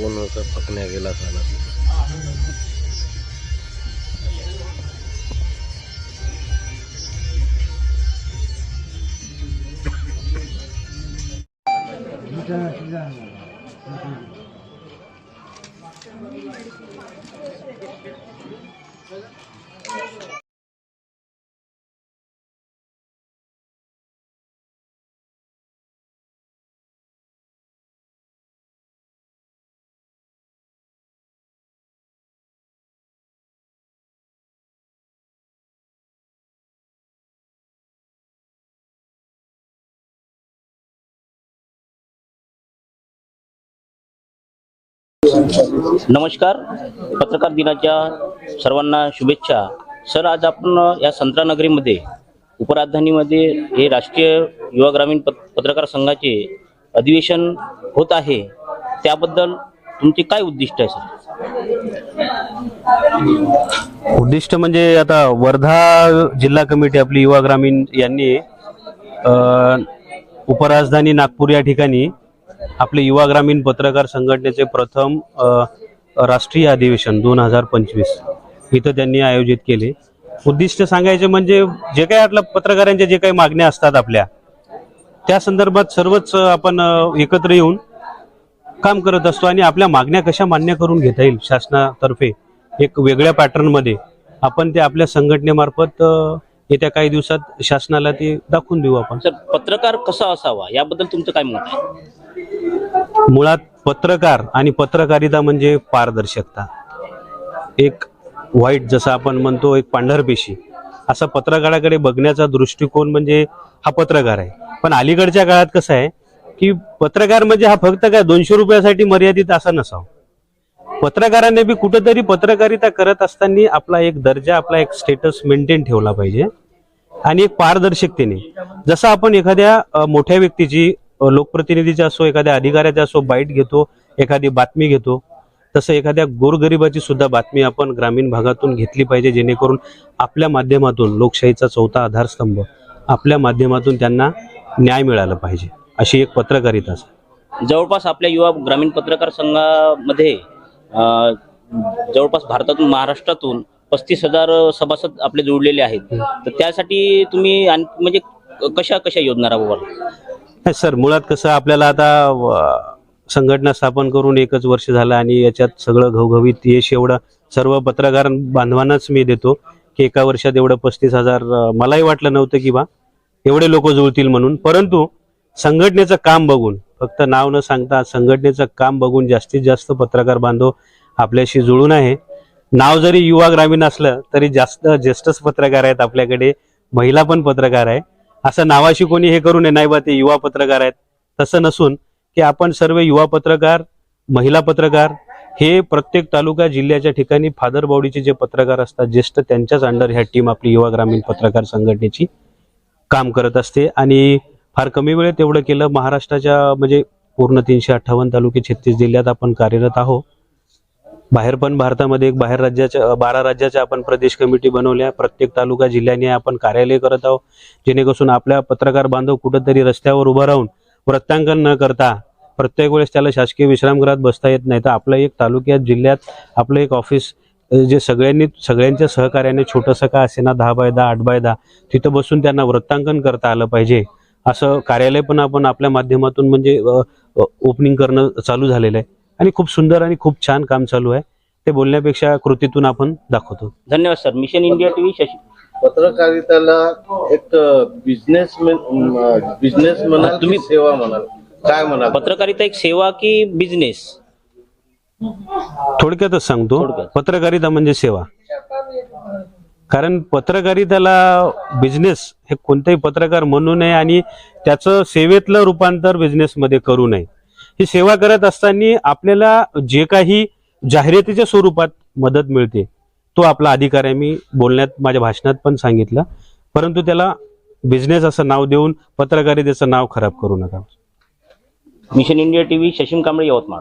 कोण होतं पकण्या गेला झाला नमस्कार. पत्रकार दिनाच्या सर्वांना शुभेच्छा. सर आज आपण या संत्रानगरीमध्ये उपराजधानीमध्ये हे राष्ट्रीय युवा ग्रामीण पत्रकार संघाचे अधिवेशन होत आहे. त्याबद्दल तुमचे काय उद्दिष्ट आहे सर? उद्दिष्ट म्हणजे आता वर्धा जिल्हा कमिटी आपली युवा ग्रामीण यांनी उपराजधानी नागपूर या ठिकाणी आपले युवा ग्रामीण पत्रकार संघटनेचे प्रथम राष्ट्रीय अधिवेशन दोन हजार पंचवीस. इथं त्यांनी आयोजित केले. उद्दिष्ट सांगायचे म्हणजे जे काही आपल्या पत्रकारांच्या जे काही मागण्या असतात आपल्या त्या संदर्भात सर्वच आपण एकत्र येऊन काम करत असतो आणि आपल्या मागण्या कशा मान्य करून घेता येईल शासनातर्फे एक वेगळ्या पॅटर्नमध्ये आपण ते आपल्या संघटनेमार्फत येत्या काही दिवसात शासनाला ते दाखवून देऊ आपण. सर पत्रकार कसा असावा? याबद्दल तुमचं काय मत आहे? मुळात पत्रकार आणि पत्रकारिता म्हणजे पारदर्शकता. एक वाईट जसं आपण म्हणतो एक पांढरपेशी असा पत्रकाराकडे बघण्याचा दृष्टिकोन म्हणजे हा पत्रकार आहे. पण अलीकडच्या काळात कसं आहे की पत्रकार म्हणजे हा फक्त काय दोनशे रुपयासाठी मर्यादित असा नसावा. पत्रकाराने बी कुठेतरी पत्रकारिता करत असताना आपला एक दर्जा आपला एक स्टेटस मेंटेन ठेवला पाहिजे. आणि एक पारदर्शकतेने. जसं आपण एखाद्या मोठ्या व्यक्तीची लोकप्रतिनिधीचा असो एखाद्या अधिकाऱ्याचा असो बाईट घेतो एखादी बातमी घेतो तसं एखाद्या गोरगरिबाची सुद्धा बातमी आपण ग्रामीण भागातून घेतली पाहिजे जेणेकरून आपल्या माध्यमातून लोकशाहीचा चौथा आधारस्तंभ आपल्या माध्यमातून त्यांना न्याय मिळाला पाहिजे अशी एक पत्रकारिता असते जवळपास आपल्या युवा ग्रामीण पत्रकार संघामध्ये जवळपास भारतातून महाराष्ट्रातून पस्तीस हजार सभासद आपले जोडलेले आहेत. तर त्यासाठी तुम्ही म्हणजे कशा कशा योजना राबवाल? नाही सर मुळात कसं आपल्याला आता संघटना स्थापन करून एकच वर्ष झालं आणि याच्यात सगळं घवघवीत यश एवढं सर्व पत्रकार बांधवांनाच मी देतो की एका वर्षात एवढं पस्तीस हजार मलाही वाटलं नव्हतं की बा एवढे लोक जुळतील म्हणून. परंतु संघटनेचं काम बघून फक्त नाव न सांगता संघटनेचं काम बघून जास्तीत जास्त पत्रकार बांधव आपल्याशी जुळून आहे. नाव जरी युवा ग्रामीण असलं तरी जास्त ज्येष्ठच पत्रकार आहेत आपल्याकडे. महिला पण पत्रकार आहे. असं नावाशी कोणी हे करू नये. नाही बा ते युवा पत्रकार आहेत. तसं नसून की आपण सर्व युवा पत्रकार महिला पत्रकार हे प्रत्येक तालुका जिल्ह्याच्या ठिकाणी फादर बॉडीचे जे पत्रकार असतात ज्येष्ठ त्यांच्याच अंडर ह्या टीम आपली युवा ग्रामीण पत्रकार संघटनेची काम करत असते. आणि फार कमी वेळेत एवढं केलं महाराष्ट्राच्या म्हणजे पूर्ण तीनशे अठ्ठावन्न तालुके छत्तीस जिल्ह्यात आपण कार्यरत आहोत. बाहेर पण भारतामध्ये एक बाहेर राज्याच्या बारा राज्याच्या आपण प्रदेश कमिटी बनवल्या. प्रत्येक तालुका जिल्ह्याने आपण कार्यालय करत आहोत. जेणेकरून आपल्या पत्रकार बांधव कुठंतरी रस्त्यावर उभं राहून वृत्तांकन न करता प्रत्येक वेळेस त्याला शासकीय विश्रामगृहात बसता येत नाही. तर आपलं एक तालुक्यात जिल्ह्यात आपलं एक ऑफिस जे सगळ्यांनी सगळ्यांच्या सहकार्याने छोटंसं का असेना दहा बाय दहा आठ बाय दहा तिथं बसून त्यांना वृत्तांकन करता आलं पाहिजे. असं कार्यालय पण आपण आपल्या माध्यमातून म्हणजे ओपनिंग करणं चालू झालेलं आहे. आणि खूप सुंदर आणि खूप छान काम चालू आहे. ते बोलण्यापेक्षा कृतीतून आपण दाखवतो. धन्यवाद sir. Mission India TV Shashi. पत्रकारिताला एक बिझनेसमॅन बिझनेस म्हणाल तुम्ही- सेवा म्हणाल. काय म्हणाल? पत्रकारिता एक सेवा की बिझनेस थोडक्यातच सांगतो. पत्रकारिता म्हणजे सेवा. कारण पत्रकारिताला बिझनेस हे कोणताही पत्रकार म्हणू नये आणि त्याचं सेवेतलं रूपांतर बिझनेसमध्ये करू नये. ही सेवा करत असताना आपल्याला जे काही जाहिरातीच्या स्वरूपात मदत मिळते तो आपला अधिकार आहे. मी बोलण्यात माझ्या भाषणात पण सांगितलं. परंतु त्याला बिझनेस असं नाव देऊन पत्रकारितेचं नाव खराब करू नका. मिशन इंडिया टीव्ही शशीम कांबळे यवतमाळ.